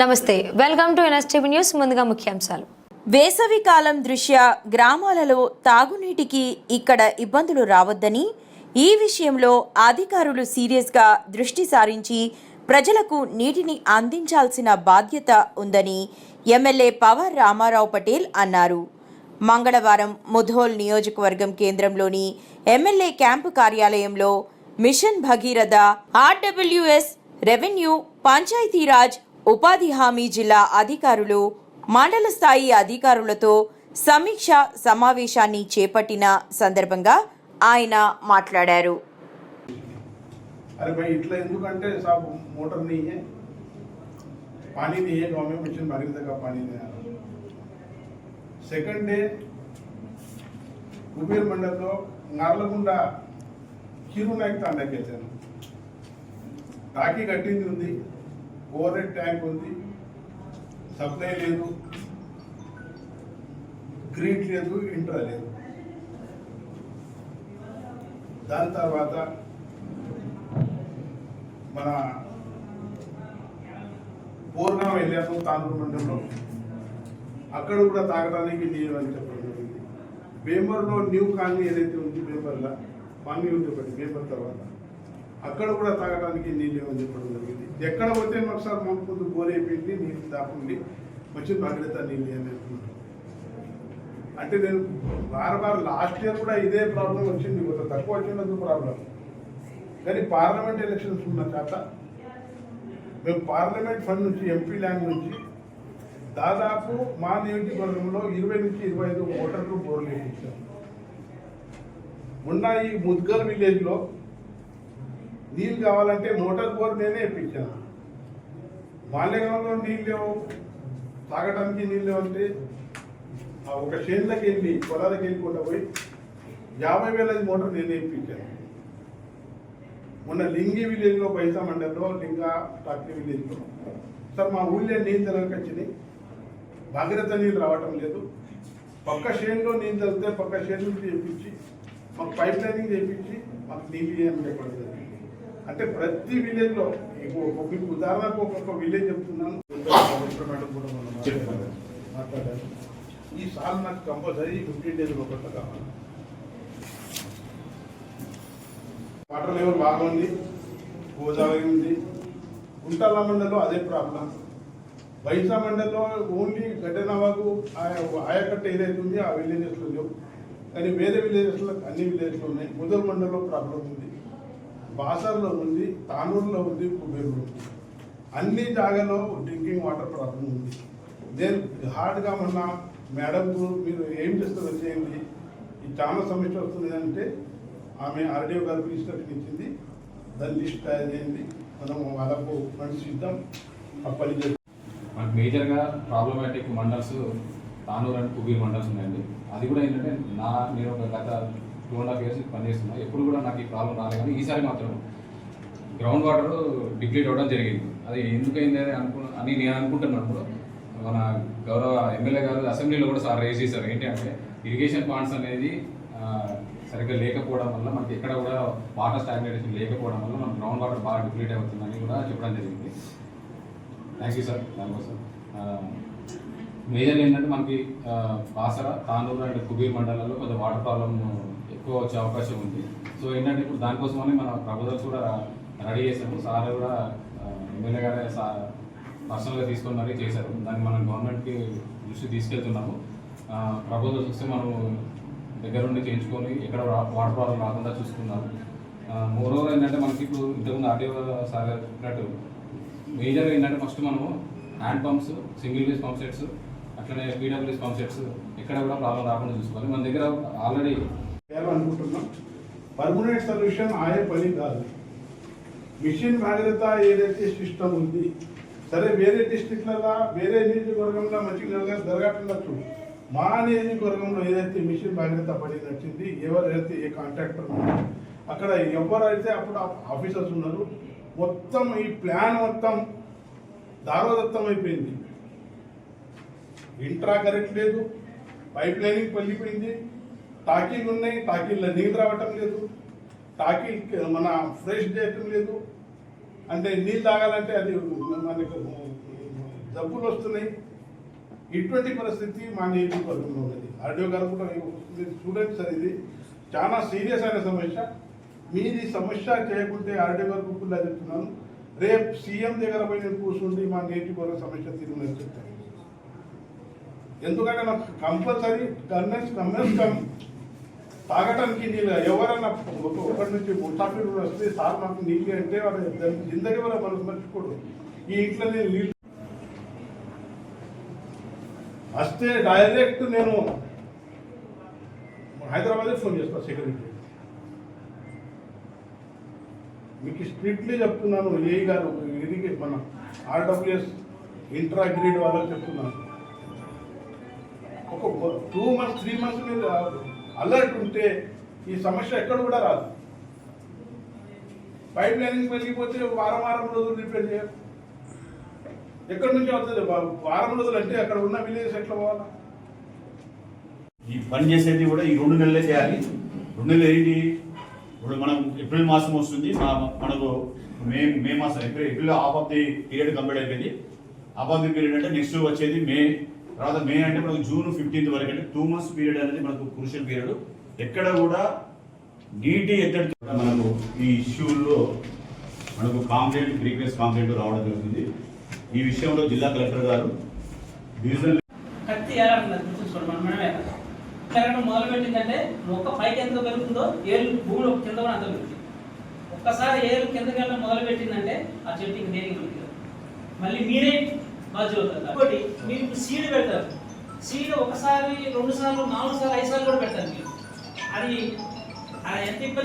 నమస్తే welcome to NSTV news ముందుగా ముఖ్యాంశాలు. వేసవి కాలం దృష్ట్యా గ్రామాలలో తాగునీటికి ఇక్కడ ఇబ్బందులు రావద్దని ఈ విషయంలో అధికారులు సీరియస్గా దృష్టి సారించి ప్రజలకు నీటిని అందించాల్సిన బాధ్యత ఉందని ఎమ్మెల్యే పవర్ రామారావు పటేల్ అన్నారు. మంగళవారం ముధోల్ నియోజకవర్గం కేంద్రంలోని ఎమ్మెల్యే క్యాంపు కార్యాలయంలో mission Bhagiratha RWS revenue Panchayati Raj ఉపాధి హామీ జిల్లా అధికారులు మండల స్థాయి అధికారులతో సమీక్ష సమావేశాన్ని చేపట్టిన సందర్భంగా ఆయన మాట్లాడారు अरे भाई इतना ఎందుకంటే साहब मोटर नहीं है पानी नहीं है गाँव में मिशन भागीरथ का पानी नहीं आ रहा సెకండ్ డే కుబేర్ మండల్లో నార్లగుండ కిరు నాయక్ తాండాకి వెళ్ళాను టాకీ కట్టింది ఉంది ఓవర్ ట్యాంక్ ఉంది. సప్లై లేదు. గ్రీట్ లేదు ఇంట్రా లేదు. దాని తర్వాత మన పూర్ణం వెళ్ళాము తాండూరు మండలంలో అక్కడ కూడా తాగడానికి నీరు అని చెప్పడం జరిగింది. భీమర్లో న్యూ కాలనీ ఏదైతే ఉంది భీమర్లో కాలనీ ఉంది ఒకటి భీమర్ తర్వాత. అక్కడ కూడా తాగడానికి నీళ్ళు ఏమని చెప్పడం జరిగింది. ఎక్కడ పోతే మాకు సార్ ముందు బోర్ అయిపోయింది నీళ్ళు దాకుండి వచ్చి భద్రత నీళ్ళు అని చెప్తున్నారు అంటే నేను వారం వారం లాస్ట్ ఇయర్ కూడా ఇదే ప్రాబ్లం వచ్చింది. కొంత తక్కువ వచ్చినందుకు ప్రాబ్లం కానీ పార్లమెంట్ ఎలక్షన్స్ ఉన్న చేత మేము పార్లమెంట్ ఫండ్ నుంచి ఎంపీ ల్యాండ్ నుంచి దాదాపు మా నియోజకవర్గంలో ఇరవై నుంచి ఇరవై ఐదు ఓటర్లు బోర్లు వేయించాం. ఉన్న ఈ ముద్గల్ విలేజ్లో నీళ్ళు కావాలంటే మోటార్ బోర్ నేనే వేయించాను బాల్యకాలంలో నీళ్ళు లేవు. తాగడానికి నీళ్ళు లేవు అంటే ఆ ఒక చేనులకు వెళ్ళి పొలాలకు వెళ్ళకుండా పోయి యాభై వేలది మోటార్ నేనే వేయించాను మొన్న లింగి విలేజ్లో పైసా మండలంలో లింగా టాక్టీ విలేజ్లో. సార్ మా ఊళ్ళో నీళ్ళు తెలవక వచ్చినాయి. భగీరథ నీళ్ళు రావటం లేదు. పక్క షేన్లో నీళ్ళు తెలిస్తే పక్క షేన్ నుంచి చేయించి మాకు పైప్ లైనింగ్ చేపించి మాకు నీళ్ళు అని చెప్పడం జరిగింది. అంటే ప్రతి విలేజ్లో లో మీకు ఉదాహరణకు ఒక్కొక్క విలేజ్ చెప్తున్నాను. కూడా మాట్లాడారు. ఈ సాల్ నాకు కంపల్సరీ ఫిఫ్టీన్ డేస్ ఒకటి కావాలి. వాటర్ లెవెల్ బాగుంది గోదావరి ఉంది. గుంటాల మండలంలో అదే ప్రాబ్లం వైసా మండలంలో ఓన్లీ గడ్డనవాకు ఆయకట్ట ఏదైతే ఉంది ఆ విలేజెస్లో లేవు. కానీ వేరే విలేజెస్లో అన్ని విలేజెస్లో ఉన్నాయి. ముదల్ మండలంలో ప్రాబ్లం ఉంది. బాసర్లో ఉంది తానూరులో ఉంది కుబేరులో ఉంది. అన్ని జాగాలో డ్రింకింగ్ వాటర్ ప్రాబ్లం ఉంది. నేను హార్డ్గా మొన్న మేడంకు మీరు ఏం చేస్తారో చేయండి. ఈ చాలా సమస్య వస్తుంది అంటే ఆమె ఆర్డీఓ గారు ఇన్స్ట్రక్షన్ ఇచ్చింది దాని లిస్ట్ తయారు చేయండి. మనం వాళ్ళకు ఫండ్స్ ఇద్దాం. ఆ పని చేస్తాం మనకు మేజర్గా ప్రాబ్లమాటిక్ మండల్స్ తానూరు అండ్ కుబీర్ మండల్స్ ఉన్నాయండి. అది కూడా ఏంటంటే నా నేను ఒక గత టూ అండ్ హాఫ్ ఇయర్స్ పనిచేస్తున్నా ఎప్పుడు కూడా నాకు ఈ ప్రాబ్లం రాలేదు కానీ ఈసారి మాత్రం గ్రౌండ్ వాటర్ డిప్లీట్ అవ్వడం జరిగింది. అది ఎందుకైంది అని అనుకు అని నేను అనుకుంటున్నాను మన గౌరవ ఎమ్మెల్యే గారు అసెంబ్లీలో కూడా సార్ రేజ్ చేశారు. ఏంటి అంటే ఇరిగేషన్ పాయింట్స్ అనేది సరిగ్గా లేకపోవడం వల్ల మనకి ఎక్కడ కూడా వాటర్ స్టాగ్నేషన్ లేకపోవడం వల్ల మన గ్రౌండ్ వాటర్ బాగా డిప్లీట్ అవుతుందని కూడా చెప్పడం జరిగింది. థ్యాంక్ యూ సార్ దానికోసం మేజర్ ఏంటంటే మనకి బాసర తానూరు అండ్ కుబీర్ మండలాల్లో కొంచెం వాటర్ ప్రాబ్లం ఎక్కువ వచ్చే అవకాశం ఉంది. సో ఏంటంటే ఇప్పుడు దానికోసమని మన ప్రపోజల్స్ కూడా రెడీ చేసాము సార్ కూడా ఎమ్మెల్యే గారే పర్సనల్గా తీసుకొని మరీ చేశారు. దాన్ని మనం గవర్నమెంట్కి దృష్టి తీసుకెళ్తున్నాము. ప్రపోజల్స్ వస్తే మనం దగ్గరుండి చేయించుకొని ఎక్కడ వాటర్ ప్రాబ్లం రాకుండా చూసుకున్నాము మోర్ ఓవర్ ఏంటంటే మనకి ఇప్పుడు ఇంతకుముందు ఆర్టీఓ సార్ చెప్పినట్టు మేజర్ ఏంటంటే ఫస్ట్ మనము hand pumps single use pump sets అట్లనే పీడబ్ల్యూఎస్ పంప్ సెట్స్ ఎక్కడ కూడా ప్రాబ్లం రాకుండా చూసుకోవాలి. మన దగ్గర ఆల్రెడీ చేయాలనుకుంటున్నాం పర్మనెంట్ సొల్యూషన్ ఆయే పని కాదు. మిషన్ భాగీరథ ఏదైతే సిస్టమ్ ఉంది సరే వేరే డిస్ట్రిక్ట్లలో వేరే నియోజకవర్గంలో మంచిగా జరగట్టుండొచ్చు మా నియోజకవర్గంలో ఏదైతే మిషన్ భాగీరథ పని నచ్చింది ఎవరైతే ఏ కాంట్రాక్టర్ ఉన్నారు అక్కడ ఎవరైతే అప్పుడు ఆఫీసర్స్ ఉన్నారు మొత్తం ఈ ప్లాన్ మొత్తం దారోదత్తం అయిపోయింది. ఇంట్రా కరెక్ట్ లేదు పైప్ లైనింగ్ పల్లిపోయింది టాకీలు ఉన్నాయి టాకీల్లో నీళ్ళు రావటం లేదు టాకీ మన ఫ్రెష్ చేయటం లేదు. అంటే నీళ్ళు తాగాలంటే అది మనకు జబ్బులు వస్తున్నాయి. ఇటువంటి పరిస్థితి మా నియోజకవర్గంలో ఉన్నది. ఆర్డియో గారు కూడా స్టూడెంట్స్ చూడండి ఇది. చాలా సీరియస్ అయిన సమస్య. మీది సమస్య చేయకుంటే ఆర్డియో గారు కూడా చెప్తున్నాను రేపు సీఎం దగ్గర పోయి నేను కూర్చుండి మా నియోజకవర్గ సమస్య తీరుమని చెప్తాను ఎందుకంటే నాకు కంపల్సరీ గవర్నెన్స్ గవర్నెన్స్ కమ్ తాగటానికి నీళ్ళు. ఎవరైనా ఒకటి నుంచి ముసాఫీలు వస్తే సార్ మాకు నీళ్ళు అంటే వాళ్ళ జిందగీ వల్ల మనం మర్చిపోడు. ఈ ఇంట్లో నేను నీళ్ళు వస్తే డైరెక్ట్ నేను హైదరాబాదే ఫోన్ చేస్తాను సెక్యూరిటీ. మీకు స్ట్రిక్ట్లీ చెప్తున్నాను ఏ గారు ఇరిగే మన ఆర్డబ్ల్యూఎస్ ఇంట్రా గ్రేడ్ వాళ్ళకి చెప్తున్నాను. ఒక టూ మంత్స్ త్రీ మంత్స్ మీద అలర్ట్ ఉంటే ఈ సమస్య ఎక్కడ కూడా రాదు. పైప్ లైనింగ్ పెరిగిపోతే వారం వారం రోజులు రిపేర్ చేయరు ఎక్కడి నుంచి అవుతుంది వారం రోజులు అంటే అక్కడ ఉన్న విలేజ్ ఎట్లా పోవాలా? ఈ పని చేసేది కూడా ఈ రెండు నెలలే చేయాలి. రెండు నెలలు ఏంటి? ఇప్పుడు మనం ఏప్రిల్ మాసం వస్తుంది. మనకు మే మే మాసం April April half of the period complete అయిపోయింది. ఆఫ్ ఆఫ్ ది పీరియడ్ అంటే నెక్స్ట్ వచ్చేది మే తర్వాత మే అంటే మనకు జూన్ ఫిఫ్టీన్త్ వరకు అంటే టూ మంత్స్ పీరియడ్ అనేది మనకు క్రూషియల్ పీరియడ్. ఎక్కడ కూడా నీటి ఎత్తడి మనకు ఈ ఇష్యూల్లో మనకు కాంప్లైంట్ ప్రీవియస్ కాంప్లైంట్ రావడం జరుగుతుంది. ఈ విషయంలో జిల్లా కలెక్టర్ గారు డివిజనల్ కత్తి ఏలాడుతున్నది మనం మనమే పెరగడం మొదలు పెట్టిందంటే మొక్క పైకి ఎంత పెరుగుతుందో ఏళ్ళు భూమిలో కింద కూడా అంత పెరుగుతుంది. ఒక్కసారి ఏళ్ళు కిందకి వెళ్ళడం మొదలు పెట్టిందంటే ఆ చెట్టు ఇంక దేనికి పెరుగుతుంది మళ్ళీ మీరే బాధ్యత. అవుతారు కాబట్టి మీరు సీడ్ పెడతారు. సీడ్ ఒకసారి రెండు సార్లు నాలుగు సార్లు ఐదు సార్లు కూడా పెడతారు మీరు. అది అది ఎంత ఇబ్బంది